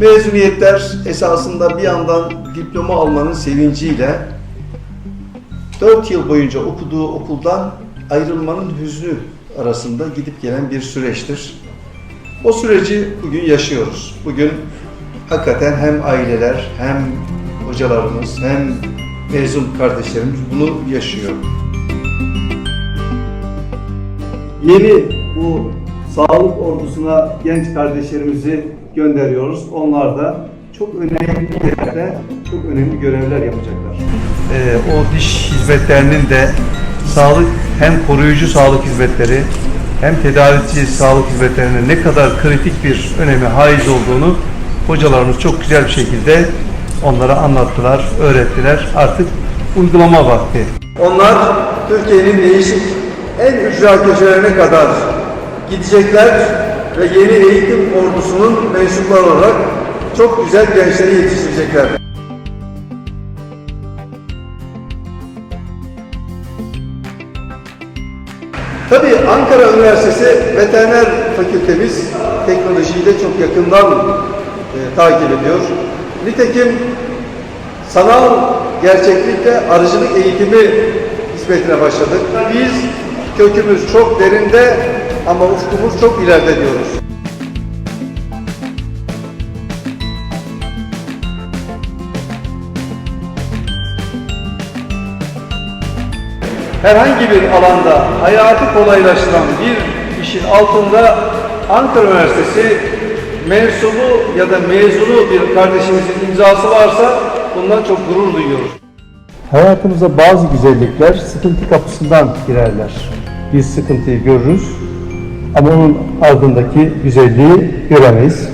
Mezuniyetler esasında bir yandan diploma almanın sevinciyle 4 yıl boyunca okuduğu okuldan ayrılmanın hüznü arasında gidip gelen bir süreçtir. O süreci bugün yaşıyoruz. Bugün hakikaten hem aileler hem hocalarımız hem mezun kardeşlerimiz bunu yaşıyor. Yeni bu sağlık ordusuna genç kardeşlerimizi gönderiyoruz. Onlar da çok önemli yerlerde çok önemli görevler yapacaklar. Ee, o diş hizmetlerinin de sağlık hem koruyucu sağlık hizmetleri hem tedavici sağlık hizmetlerine ne kadar kritik bir önemi haiz olduğunu hocalarımız çok güzel bir şekilde onlara anlattılar, öğrettiler. Artık uygulama vakti. Onlar Türkiye'nin değişik en ücra köşelerine kadar gidecekler ve yeni eğitim ordusunun mensupları olarak çok güzel gençleri yetiştirecekler. Tabii Ankara Üniversitesi Veteriner Fakültemiz teknolojiyi de çok yakından e, takip ediyor. Nitekim sanal gerçeklikte arıcılık eğitimi hizmetine başladık. Biz kökümüz çok derinde ama ufkumuz çok ileride diyoruz. Herhangi bir alanda hayatı kolaylaştıran bir işin altında Ankara Üniversitesi mensubu ya da mezunu bir kardeşimizin imzası varsa bundan çok gurur duyuyoruz. Hayatımıza bazı güzellikler sıkıntı kapısından girerler. Biz sıkıntıyı görürüz ama onun ardındaki güzelliği göremeyiz.